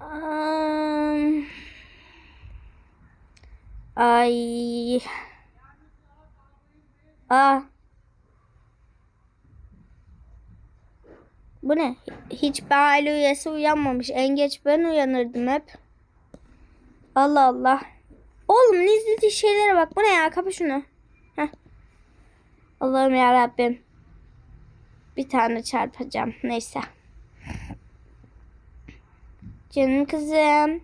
Am, Ay. Aa. Bu ne? Hiç bir aile üyesi uyanmamış. En geç ben uyanırdım hep. Allah Allah. Oğlum izlediği şeylere bak. Bu ne ya? Kapa şunu. Heh. Allah'ım ya Rabbim. Bir tane çarpacağım. Neyse. Canım kızım.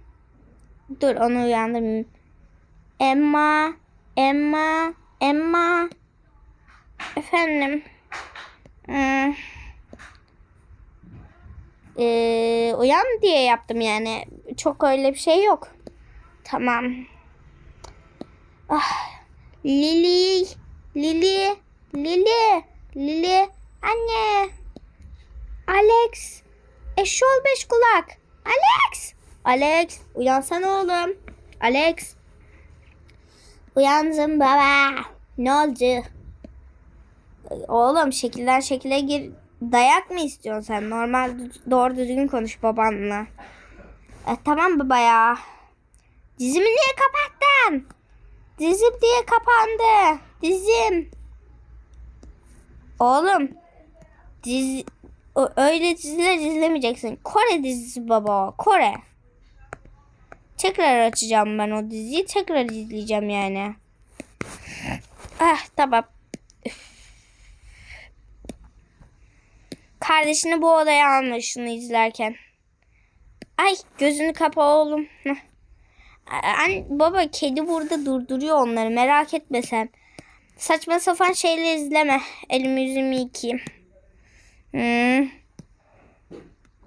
Dur onu uyandırmayayım. Emma. Emma. Emma. Efendim. Hmm. Ee, uyan diye yaptım yani. Çok öyle bir şey yok. Tamam. Ah. Lili. Lili. Lili. Lili. Anne. Alex. Eşol beş kulak. Alex. Alex. Uyansana oğlum. Alex. Uyandım baba. Ne oldu? Oğlum şekilden şekile gir. Dayak mı istiyorsun sen? Normal doğru düzgün konuş babanla. E, tamam baba ya. Dizimi niye kapattın? Dizim diye kapandı. Dizim. Oğlum. Dizi, o- öyle diziler izlemeyeceksin. Kore dizisi baba. Kore. Tekrar açacağım ben o diziyi. Tekrar izleyeceğim yani. Ah tamam. Kardeşini bu odaya alma şunu izlerken. Ay gözünü kapa oğlum. An, baba kedi burada durduruyor onları merak etme sen. Saçma sapan şeyler izleme. Elimi yüzümü yıkayayım. Hmm.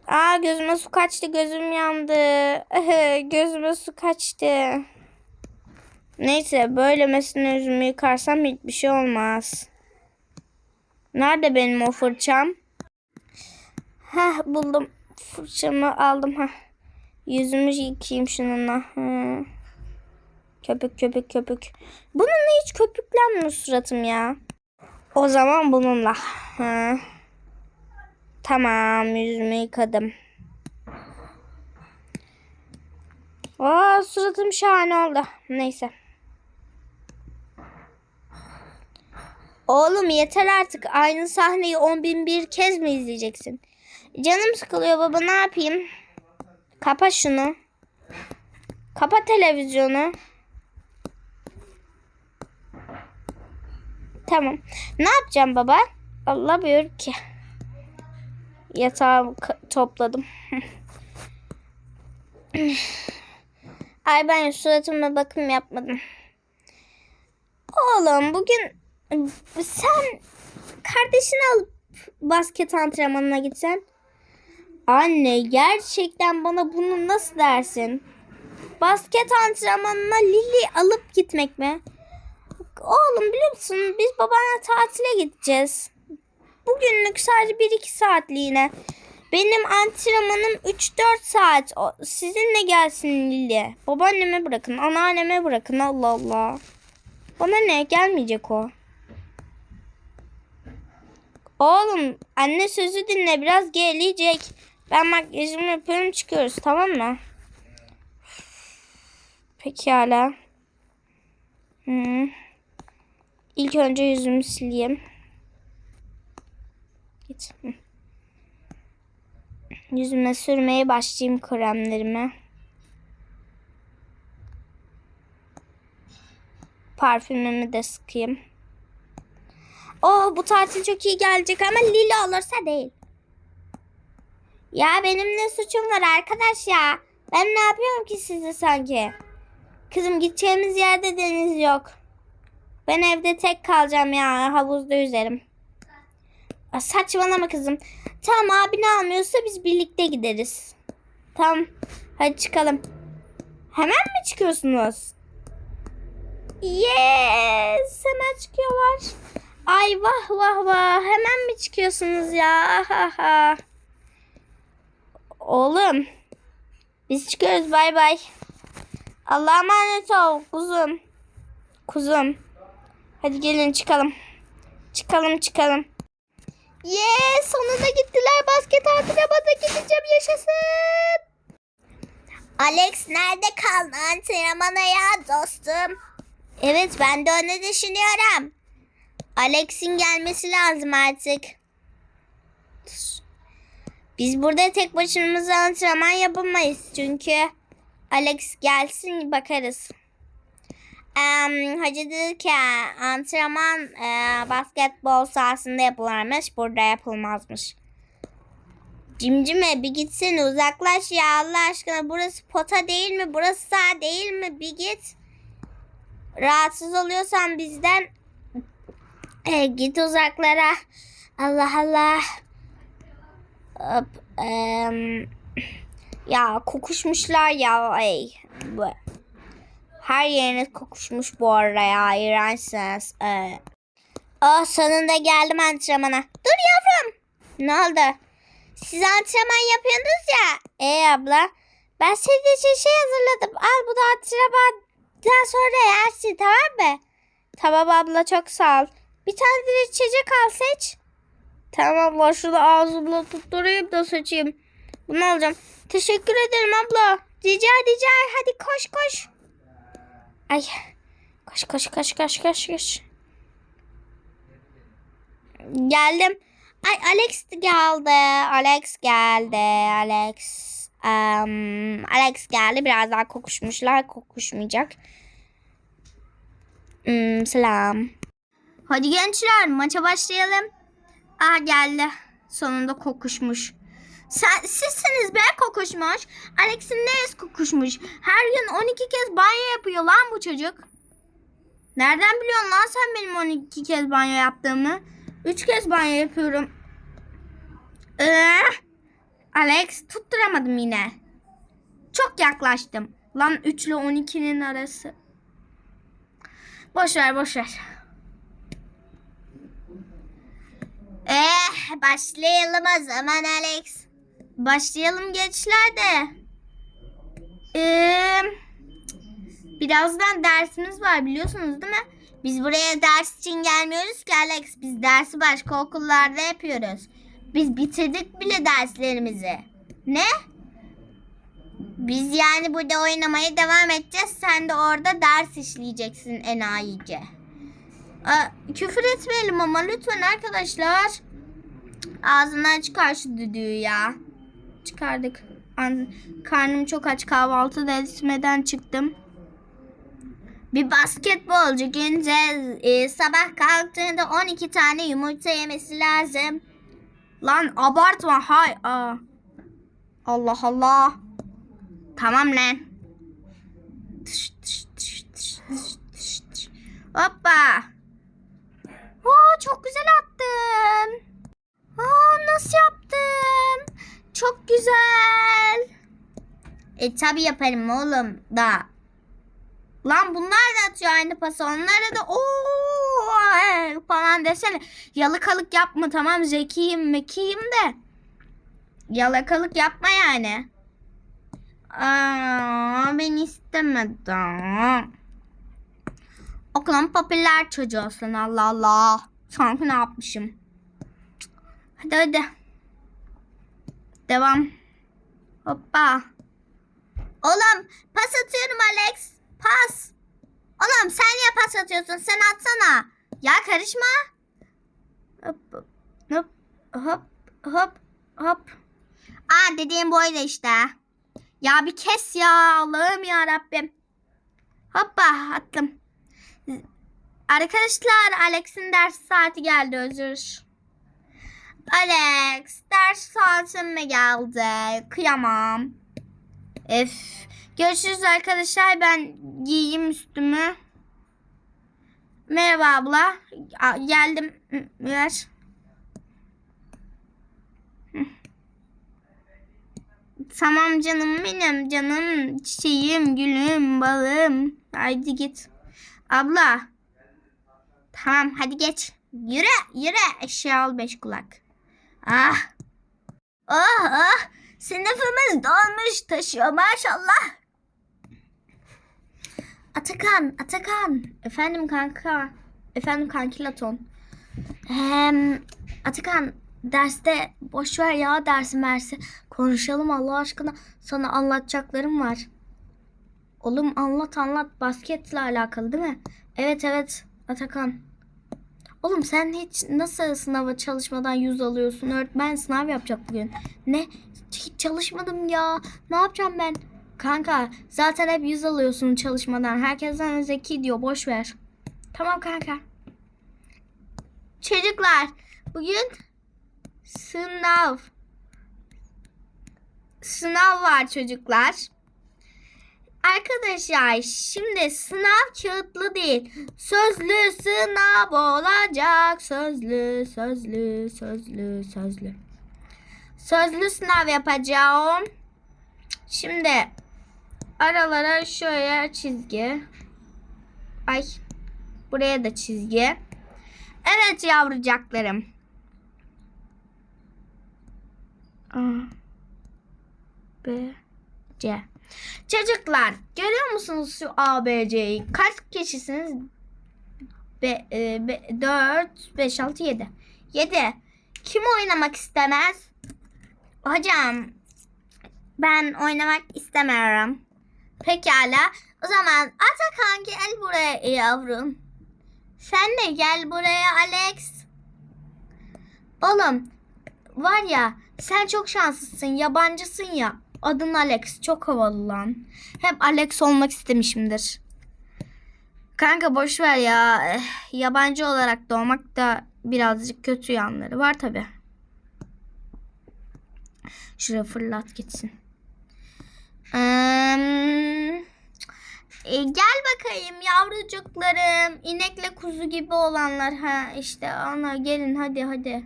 Aa gözüme su kaçtı gözüm yandı. gözüme su kaçtı. Neyse böylemesine yüzümü yıkarsam hiçbir şey olmaz. Nerede benim o fırçam? Heh buldum. Fırçamı aldım. Heh. Yüzümü yıkayayım şununla. Hı. Köpük köpük köpük. Bununla hiç köpüklenmiyor suratım ya. O zaman bununla. Hı. Tamam yüzümü yıkadım. Aa suratım şahane oldu. Neyse. Oğlum yeter artık. Aynı sahneyi 10 bin bir kez mi izleyeceksin? Canım sıkılıyor baba ne yapayım? Kapa şunu. Kapa televizyonu. Tamam. Ne yapacağım baba? Allah buyur ki. Yatağı ka- topladım. Ay ben suratıma bakım yapmadım. Oğlum bugün sen kardeşini alıp basket antrenmanına gitsen. Anne gerçekten bana bunu nasıl dersin? Basket antrenmanına Lili alıp gitmek mi? Oğlum biliyor musun biz babanla tatile gideceğiz. Bugünlük sadece 1-2 saatliğine. Benim antrenmanım 3-4 saat. O, sizinle gelsin Lili. Babaanneme bırakın, anneanneme bırakın. Allah Allah. Bana ne? Gelmeyecek o. Oğlum anne sözü dinle biraz gelecek. Ben makyajımı yapıyorum çıkıyoruz tamam mı? Pekala. Hmm. İlk önce yüzümü sileyim. Git. Yüzüme sürmeye başlayayım kremlerimi. Parfümümü de sıkayım. Oh bu tatil çok iyi gelecek ama Lili olursa değil. Ya benim ne suçum var arkadaş ya? Ben ne yapıyorum ki size sanki? Kızım gideceğimiz yerde deniz yok. Ben evde tek kalacağım ya havuzda yüzerim. Aa, Saçmalama kızım. Tamam abini almıyorsa biz birlikte gideriz. Tamam. Hadi çıkalım. Hemen mi çıkıyorsunuz? Yes. Hemen çıkıyorlar. Ay vah vah vah. Hemen mi çıkıyorsunuz ya? Oğlum. Biz çıkıyoruz. Bay bay. Allah'a emanet ol kuzum. Kuzum. Hadi gelin çıkalım. Çıkalım çıkalım. Yes sonunda gittiler basket antrenmanına gideceğim yaşasın. Alex nerede kaldı antrenmana ya dostum? Evet ben de onu düşünüyorum. Alex'in gelmesi lazım artık. Biz burada tek başımıza antrenman yapamayız çünkü Alex gelsin bakarız. Em, Hacı dedi ki antrenman e, basketbol sahasında yapılırmış burada yapılmazmış. Cimcime bir gitsene uzaklaş ya Allah aşkına burası pota değil mi burası saha değil mi bir git. Rahatsız oluyorsan bizden e, git uzaklara. Allah Allah. Hop, em, ya kokuşmuşlar ya. Ey. Bu. Her yeriniz kokuşmuş bu arada ya. İğrençsiniz. Ee, oh sonunda geldim antrenmana. Dur yavrum. Ne oldu? Siz antrenman yapıyorsunuz ya. Ey abla. Ben senin için şey hazırladım. Al bu da antrenmandan sonra yersin tamam mı? Tamam abla çok sağ ol. Bir tane de içecek al seç. Tamam var şurada ağzımla tutturayım da seçeyim. Bunu alacağım. Teşekkür ederim abla. Rica rica hadi koş koş. Ay koş koş koş koş koş koş. Geldim. Ay Alex geldi. Alex geldi. Alex. Em, Alex geldi. Biraz daha kokuşmuşlar. Kokuşmayacak. Hmm, selam. Hadi gençler maça başlayalım. Aa geldi. Sonunda kokuşmuş. Sen, sizsiniz be kokuşmuş. Alex'in neresi kokuşmuş? Her gün 12 kez banyo yapıyor lan bu çocuk. Nereden biliyorsun lan sen benim 12 kez banyo yaptığımı? 3 kez banyo yapıyorum. Ee, Alex tutturamadım yine. Çok yaklaştım. Lan 3 ile 12'nin arası. Boş ver boş ver. Eh başlayalım o zaman Alex. Başlayalım gençler de. Ee, birazdan dersimiz var biliyorsunuz değil mi? Biz buraya ders için gelmiyoruz ki Alex. Biz dersi başka okullarda yapıyoruz. Biz bitirdik bile derslerimizi. Ne? Biz yani burada oynamaya devam edeceğiz. Sen de orada ders işleyeceksin enayice. Aa, küfür etmeyelim ama lütfen arkadaşlar. Ağzından çıkar şu düdüğü ya. Çıkardık. An- Karnım çok aç kahvaltı da etmeden çıktım. Bir basketbolcu günce e, sabah kalktığında 12 tane yumurta yemesi lazım. Lan abartma hay. Aa. Allah Allah. Tamam lan. Tış, tış. Hoppa. Oo, çok güzel attın. Aa, nasıl yaptın? Çok güzel. E tabi yaparım oğlum da. Lan bunlar da atıyor aynı pası. Onlara da ooo falan desene. Yalakalık yapma tamam zekiyim mekiyim de. Yalakalık yapma yani. Aa, ben istemedim. Okulun popüler çocuğusun Allah Allah. Sanki ne yapmışım. Hadi hadi. Devam. Hoppa. Oğlum pas atıyorum Alex. Pas. Oğlum sen niye pas atıyorsun? Sen atsana. Ya karışma. Hop hop hop hop hop. Aa dediğim boyda işte. Ya bir kes ya Allah'ım ya Rabbim. Hoppa attım. Arkadaşlar Alex'in ders saati geldi özür. Alex ders saatim mi geldi? Kıyamam. Ef. Görüşürüz arkadaşlar. Ben giyeyim üstümü. Merhaba abla. A- Geldim. Ver. Tamam canım benim canım çiçeğim gülüm balım. Haydi git. Abla. Tamam hadi geç. Yürü yürü eşya al beş kulak. Ah. Oh oh. Sınıfımız dolmuş taşıyor maşallah. Atakan, Atakan. Efendim kanka. Efendim kankilaton. Hem Atakan derste boş ver ya dersi mersi. Konuşalım Allah aşkına. Sana anlatacaklarım var. Oğlum anlat anlat basketle alakalı değil mi? Evet evet Atakan. Oğlum sen hiç nasıl sınava çalışmadan yüz alıyorsun? Öğretmen sınav yapacak bugün. Ne? Hiç çalışmadım ya. Ne yapacağım ben? Kanka zaten hep yüz alıyorsun çalışmadan. Herkesten zeki diyor. Boş ver. Tamam kanka. Çocuklar bugün sınav. Sınav var çocuklar. Arkadaşlar şimdi sınav kağıtlı değil. Sözlü sınav olacak. Sözlü, sözlü, sözlü, sözlü. Sözlü sınav yapacağım. Şimdi aralara şöyle çizgi. Ay buraya da çizgi. Evet yavrucaklarım. A, B, C. Çocuklar görüyor musunuz şu A, B, C'yi? Kaç kişisiniz? Be, e, be, 4, 5, 6, 7. 7. Kim oynamak istemez? Hocam ben oynamak istemiyorum. Pekala. O zaman Atakan gel buraya yavrum. Sen de gel buraya Alex. Oğlum var ya sen çok şanslısın. Yabancısın ya. Adın Alex. Çok havalı lan. Hep Alex olmak istemişimdir. Kanka boş ver ya. Eh, Yabancı olarak doğmak da birazcık kötü yanları var tabi. Şuraya fırlat gitsin. Eee, e, gel bakayım yavrucuklarım. İnekle kuzu gibi olanlar. Ha işte ana gelin hadi hadi.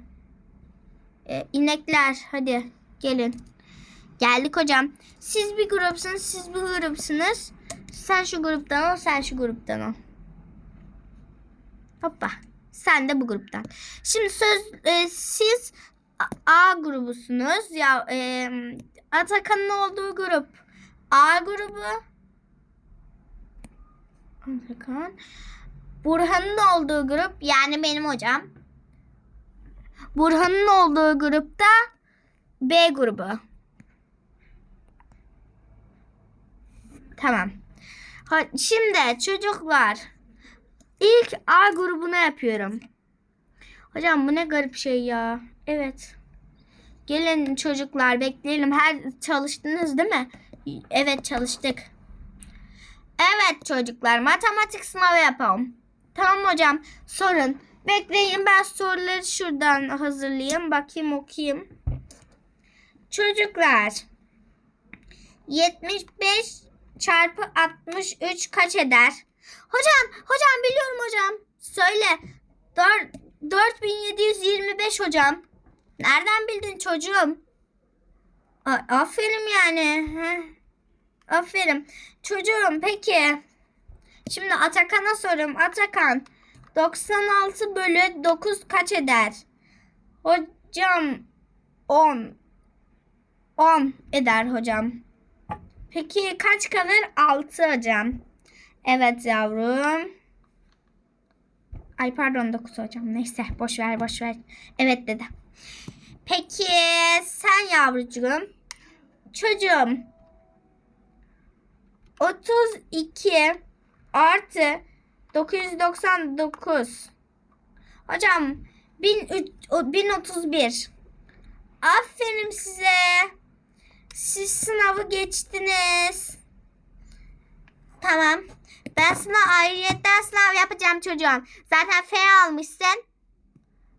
E, inekler hadi gelin. Geldik hocam. Siz bir grupsunuz, siz bir grupsunuz. Sen şu gruptan ol, sen şu gruptan ol. Hoppa. Sen de bu gruptan. Şimdi söz e, siz A, grubusunuz. Ya e, Atakan'ın olduğu grup A grubu. Atakan. Burhan'ın olduğu grup yani benim hocam. Burhan'ın olduğu grupta B grubu. Tamam. Şimdi çocuklar ilk A grubuna yapıyorum. Hocam bu ne garip şey ya. Evet. Gelin çocuklar bekleyelim. Her çalıştınız değil mi? Evet çalıştık. Evet çocuklar matematik sınavı yapalım. Tamam hocam sorun. Bekleyin ben soruları şuradan hazırlayayım. Bakayım okuyayım. Çocuklar 75 çarpı 63 kaç eder? Hocam, hocam biliyorum hocam. Söyle. Dör- 4725 hocam. Nereden bildin çocuğum? Aferin yani. Heh. Aferin. Çocuğum peki. Şimdi Atakan'a soruyorum. Atakan 96 bölü 9 kaç eder? Hocam 10. 10 eder hocam. Peki kaç kalır? 6 hocam. Evet yavrum. Ay pardon 9 hocam. Neyse boş ver boş ver. Evet dedi. Peki sen yavrucuğum. Çocuğum. 32 artı 999. Hocam 1003 o, 1031. Aferin size. Siz sınavı geçtiniz. Tamam. Ben sana ayrıyetten sınav yapacağım çocuğum. Zaten F almışsın.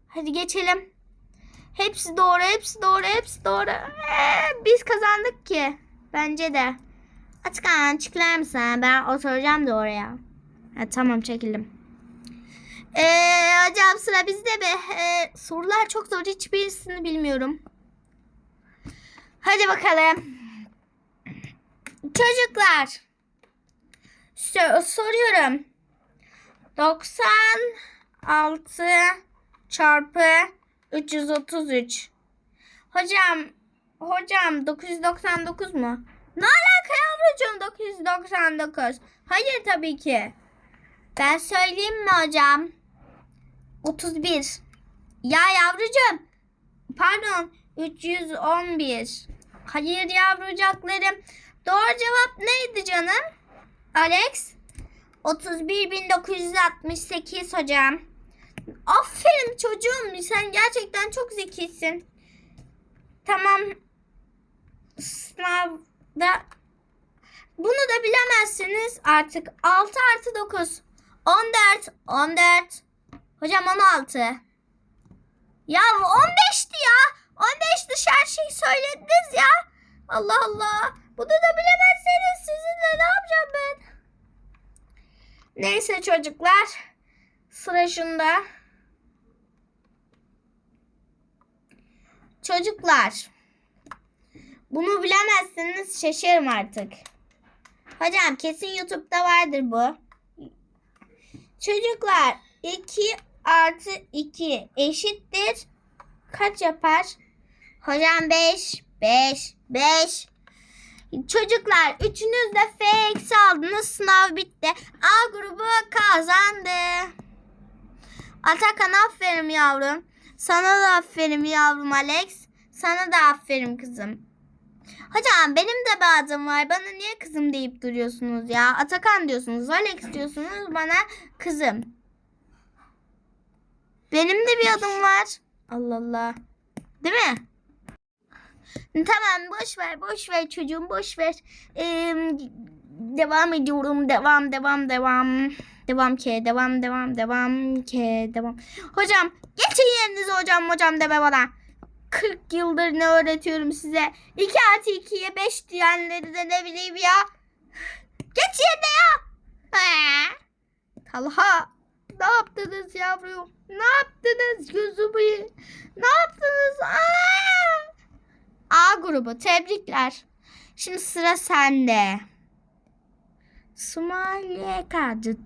Hadi geçelim. Hepsi doğru, hepsi doğru, hepsi doğru. Ee, biz kazandık ki. Bence de. Atakan çıkar mısın? Ben oturacağım da oraya. Ha, tamam çekildim. Ee, hocam sıra bizde mi? Ee, sorular çok zor. Hiçbirisini bilmiyorum. Hadi bakalım. Çocuklar. So- soruyorum. 96 çarpı 333. Hocam, hocam 999 mu? Ne alaka yavrucuğum 999? Hayır tabii ki. Ben söyleyeyim mi hocam? 31. Ya yavrucuğum. Pardon 311. Hayır yavrucaklarım. Doğru cevap neydi canım? Alex 31968 hocam. Aferin çocuğum sen gerçekten çok zekisin. Tamam sınavda bunu da bilemezsiniz artık 6 artı 9 14 14 hocam 16 ya 15'ti ya 15 dışı her şeyi söylediniz ya Allah Allah bunu da bilemezseniz sizinle ne yapacağım ben neyse çocuklar sıra şunda çocuklar bunu bilemezseniz şaşarım artık. Hocam kesin YouTube'da vardır bu. Çocuklar 2 artı 2 eşittir. Kaç yapar? Hocam 5. 5. 5. Çocuklar üçünüz de F eksi aldınız. Sınav bitti. A grubu kazandı. Atakan aferin yavrum. Sana da aferin yavrum Alex. Sana da aferin kızım. Hocam benim de bir adım var. Bana niye kızım deyip duruyorsunuz ya? Atakan diyorsunuz, Alex diyorsunuz. Bana kızım. Benim de bir adım var. Allah Allah. Değil mi? Tamam boş ver boş ver çocuğum boş ver. Ee, devam ediyorum devam devam devam. Devam ki devam devam devam ki devam. Hocam geçin yerinize hocam hocam deme bana. 40 yıldır ne öğretiyorum size. 2 artı 2'ye 5 diyenleri de ne bileyim ya. Geç yerine ya. Ha. Talha ne yaptınız yavrum? Ne yaptınız gözümü? Ne yaptınız? Aa! A grubu tebrikler. Şimdi sıra sende. Somaliye kadı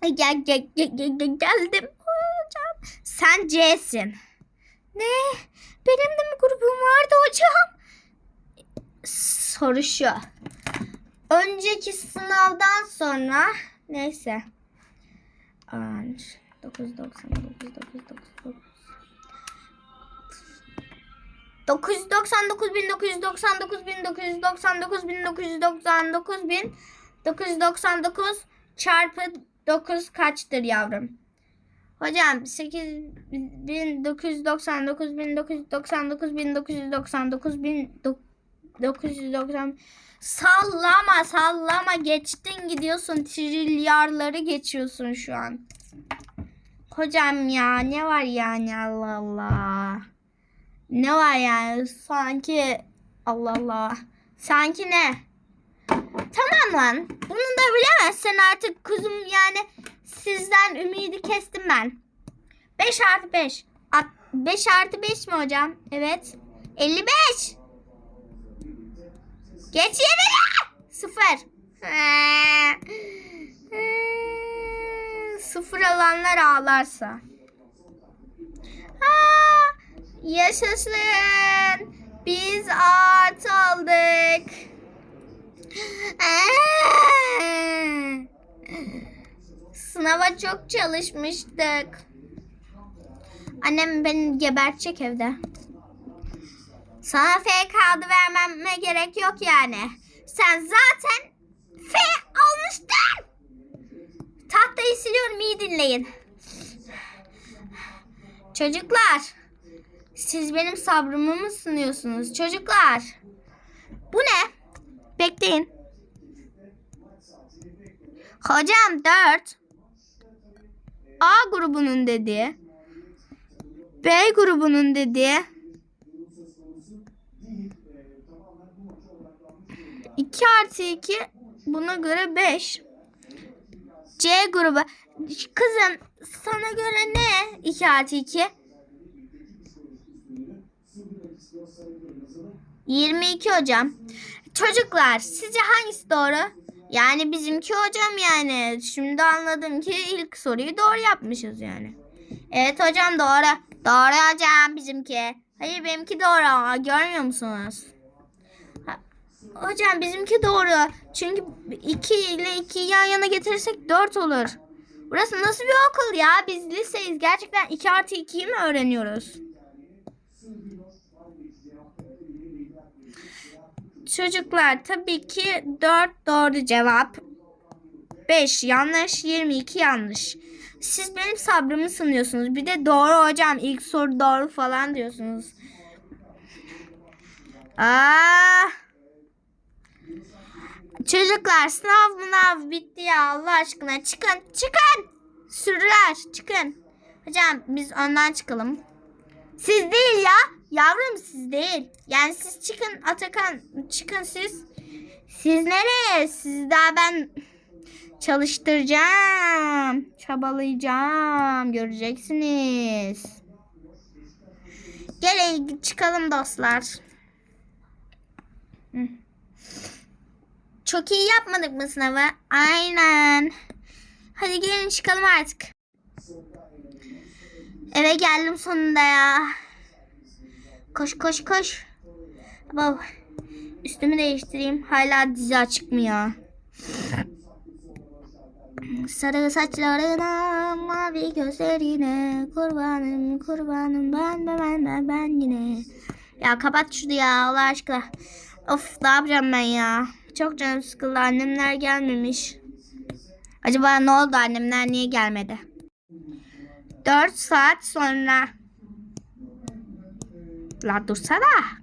Gel, gel, gel, gel, gel- geldim hocam. Sen C'sin. Ne? Benim de mi grubum vardı hocam? Soru şu. Önceki sınavdan sonra neyse. 999 999 999 1999 1999 1999 bin 999 çarpı 9 kaçtır yavrum? Hocam 8999 1999 1999 1990 Sallama sallama geçtin gidiyorsun trilyarları geçiyorsun şu an. Hocam ya ne var yani Allah Allah. Ne var yani sanki Allah Allah. Sanki ne? Tamam lan. Bunu da bilemezsen artık kuzum yani sizden ümidi kestim ben. 5 artı 5. 5 artı 5 mi hocam? Evet. 55. Geç yerine. Sıfır. Sıfır alanlar ağlarsa. Ha, yaşasın. Biz artı aldık. Sınava çok çalışmıştık. Annem beni gebertecek evde. Sana F kağıdı vermeme gerek yok yani. Sen zaten F almıştın. Tahtayı siliyorum iyi dinleyin. Çocuklar. Siz benim sabrımı mı sınıyorsunuz çocuklar? Bu ne? Bekleyin. Hocam 4. A grubunun dediği. B grubunun dediği. 2 artı 2 buna göre 5. C grubu. Kızım sana göre ne 2 artı 2? 22 hocam. Çocuklar sizce hangisi doğru? Yani bizimki hocam yani. Şimdi anladım ki ilk soruyu doğru yapmışız yani. Evet hocam doğru. Doğru hocam bizimki. Hayır benimki doğru ama görmüyor musunuz? Hocam bizimki doğru. Çünkü 2 ile 2'yi yan yana getirirsek 4 olur. Burası nasıl bir okul ya? Biz liseyiz. Gerçekten 2 artı 2'yi mi öğreniyoruz? Çocuklar tabii ki 4 doğru cevap. 5 yanlış, 22 yanlış. Siz benim sabrımı sınıyorsunuz. Bir de doğru hocam ilk soru doğru falan diyorsunuz. Aa! Çocuklar sınav mınav bitti ya Allah aşkına. Çıkın çıkın. Sürüler çıkın. Hocam biz önden çıkalım. Siz değil ya. Yavrum siz değil. Yani siz çıkın Atakan çıkın siz. Siz nereye? Siz daha ben çalıştıracağım. Çabalayacağım. Göreceksiniz. Gelin çıkalım dostlar. Çok iyi yapmadık mı sınavı? Aynen. Hadi gelin çıkalım artık. Eve geldim sonunda ya. Koş koş koş. Baba, üstümü değiştireyim. Hala dizi açık mı ya? Sarı saçlarına, mavi gözlerine, kurbanım kurbanım ben ben ben ben ben yine. Ya kapat şunu ya Allah aşkına. Of ne yapacağım ben ya? Çok canım sıkıldı annemler gelmemiş. Acaba ne oldu annemler niye gelmedi? 4 saat sonra. La dursana.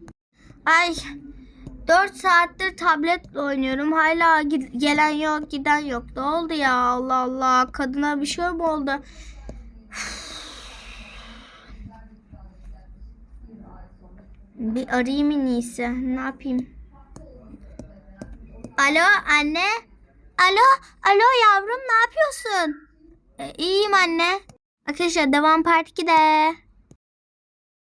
Ay 4 saattir tabletle oynuyorum. Hala gelen yok giden yok. Ne oldu ya Allah Allah. Kadına bir şey mi oldu? Bir arayayım en iyisi. Ne yapayım? Alo anne. Alo, alo yavrum ne yapıyorsun? E, iyiyim anne. Arkadaşlar devam part 2'de.